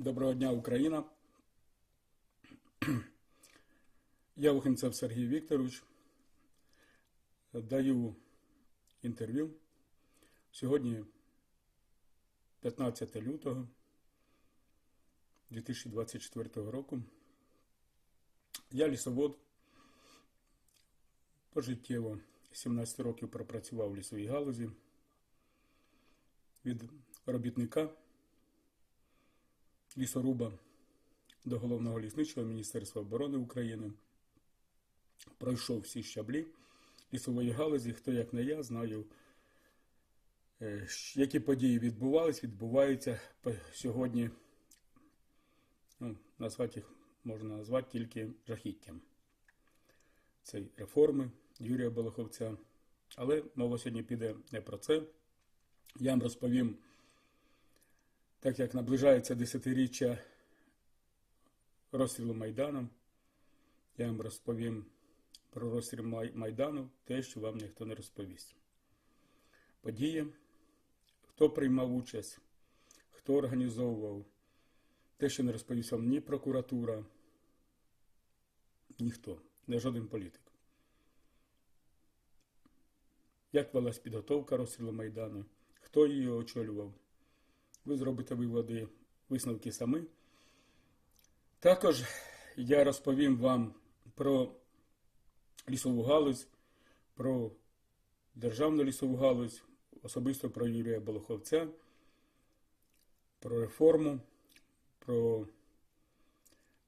Доброго дня, Україна. Я Ухинцев Сергій Вікторович. Даю інтерв'ю. Сьогодні 15 лютого 2024 року. Я лісовод. Пожиттєво 17 років пропрацював в лісовій галузі від робітника лісоруба до головного лісничого Міністерства оборони України. Пройшов всі щаблі лісової галузі. Хто як не я, знаю, е, які події відбувались, відбуваються сьогодні. Ну, назвати їх можна назвати тільки жахіттям. Це реформи Юрія Болоховця. Але мова сьогодні піде не про це. Я вам розповім так як наближається десятиріччя розстрілу Майдану, я вам розповім про розстріл Майдану, те, що вам ніхто не розповість. Події, хто приймав участь, хто організовував, те, що не розповість вам ні прокуратура, ніхто, не жоден політик. Як велась підготовка розстрілу Майдану, хто її очолював, ви зробите виводи, висновки самі. Також я розповім вам про лісову галузь, про державну лісову галузь, особисто про Юрія Болоховця, про реформу, про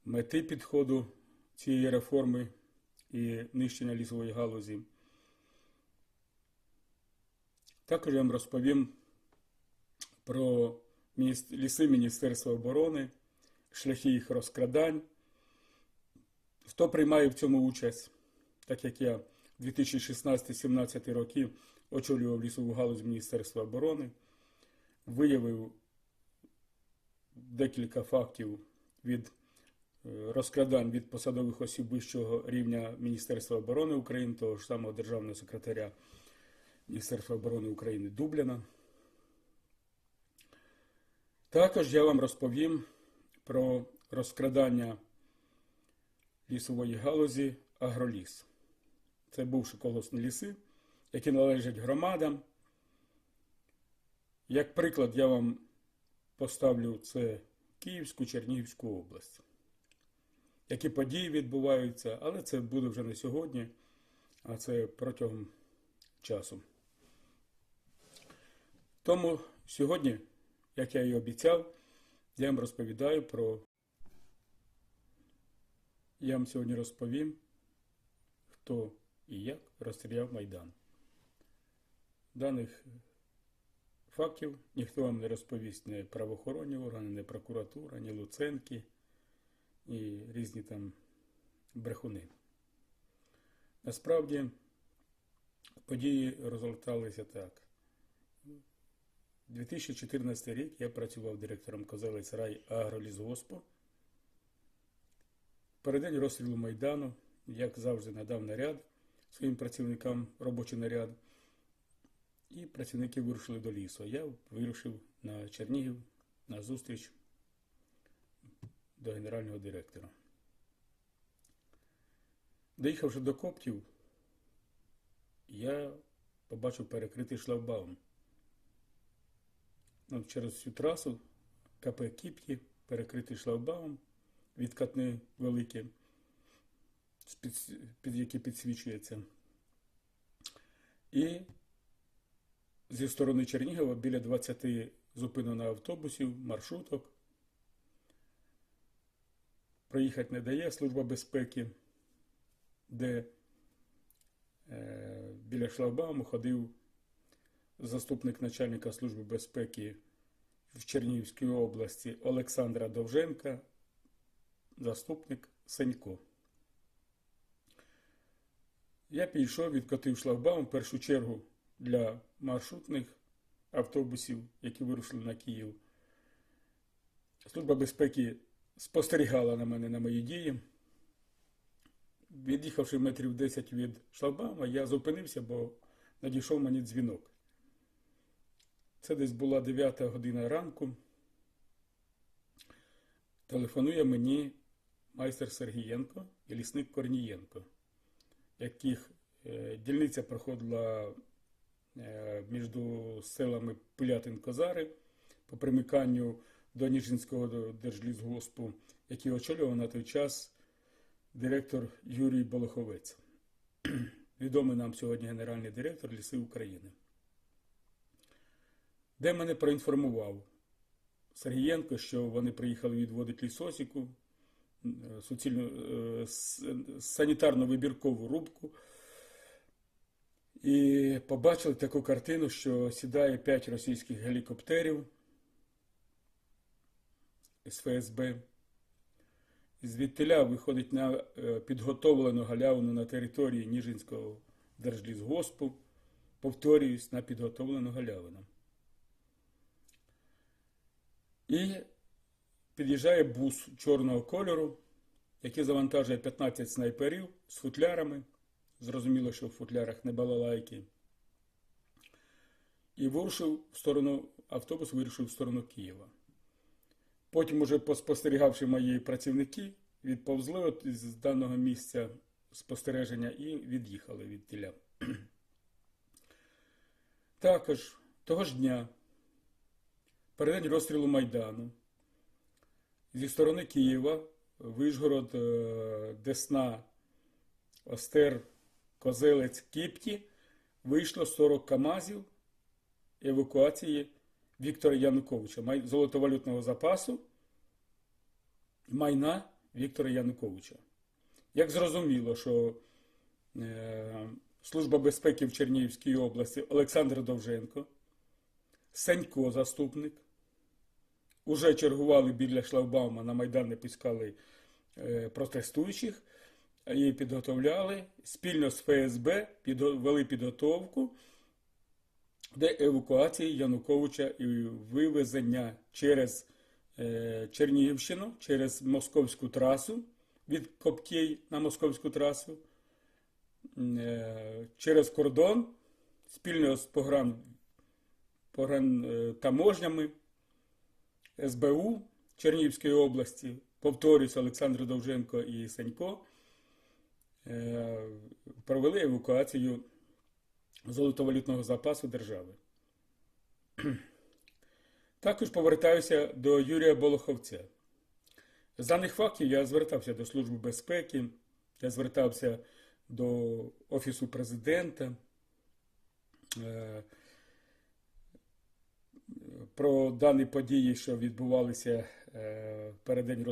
мети підходу цієї реформи і нищення лісової галузі. Також я вам розповім про ліси Міністерства оборони, шляхи їх розкрадань. Хто приймає в цьому участь, так як я в 2016-17 роки очолював лісову галузь Міністерства оборони, виявив декілька фактів від е, розкрадань від посадових осіб вищого рівня Міністерства оборони України, того ж самого державного секретаря Міністерства оборони України Дубляна. Також я вам розповім про розкрадання лісової галузі Агроліс. Це бувші колосні ліси, які належать громадам. Як приклад, я вам поставлю це Київську, Чернігівську область. Які події відбуваються, але це буде вже не сьогодні, а це протягом часу. Тому сьогодні як я і обіцяв, я вам розповідаю про. Я вам сьогодні розповім, хто і як розстріляв Майдан. Даних фактів ніхто вам не розповість не правоохоронні органи, не прокуратура, ні Луценки, ні різні там брехуни. Насправді події розгорталися так. 2014 рік я працював директором Козелець Рай Агролізгоспу. Передень розстрілу Майдану, як завжди, надав наряд своїм працівникам робочий наряд. І працівники вирушили до лісу. Я вирушив на Чернігів на зустріч до генерального директора. Доїхавши до коптів, я побачив перекритий шлагбаум. Ну, через всю трасу КП Кіпті, перекритий шлагбаум, відкатни великі, під, під які підсвічується. І зі сторони Чернігова біля 20 зупинено автобусів, маршруток. Проїхати не дає Служба безпеки, де е, біля шлагбауму ходив заступник начальника Служби безпеки в Чернігівській області Олександра Довженка, заступник Сенько. Я підійшов, відкотив шлагбаум в першу чергу для маршрутних автобусів, які вирушили на Київ. Служба безпеки спостерігала на мене на мої дії. Від'їхавши метрів 10 від шлагбаума, я зупинився, бо надійшов мені дзвінок. Це десь була 9 година ранку. телефонує мені майстер Сергієнко і лісник Корнієнко, яких е, дільниця проходила е, між селами Пилятин-Козари по примиканню до Ніжинського держлісгоспу, який очолював на той час директор Юрій Болоховець, відомий нам сьогодні генеральний директор Ліси України, де мене проінформував Сергієнко, що вони приїхали відводити лісосіку, е, суцільну е, санітарно-вибіркову рубку. І побачили таку картину, що сідає 5 російських гелікоптерів з ФСБ. Звідтиля виходить на е, підготовлену галявину на території Ніжинського держлісгоспу. Повторююсь, на підготовлену галявину. І під'їжджає бус чорного кольору, який завантажує 15 снайперів з футлярами. Зрозуміло, що в футлярах не балалайки. І вирушив в сторону, автобус вирушив в сторону Києва. Потім, уже поспостерігавши мої працівники, відповзли от з даного місця спостереження і від'їхали від тіля. Також того ж дня, передень розстрілу Майдану, зі сторони Києва, Вишгород, е, Десна, Остер, Козелець, Кіпті вийшло 40 КАМАЗів евакуації Віктора Януковича, золотовалютного запасу, майна Віктора Януковича. Як зрозуміло, що е, Служба безпеки в Чернігівській області Олександр Довженко, Сенько, заступник, уже чергували біля шлагбаума на Майдан пускали е, протестуючих. І підготовляли. Спільно з ФСБ, вели підготовку до евакуації Януковича і вивезення через е, Чернігівщину, через московську трасу від Коптєй на московську трасу, е, через кордон спільно з погран, погран таможнями СБУ Чернігівської області, повторюсь, Олександр Довженко і Санько, е, провели евакуацію золотовалютного запасу держави. Також повертаюся до Юрія Болоховця. З даних фактів я звертався до Служби безпеки, я звертався до Офісу президента е, про дані події, що відбувалися е, перед день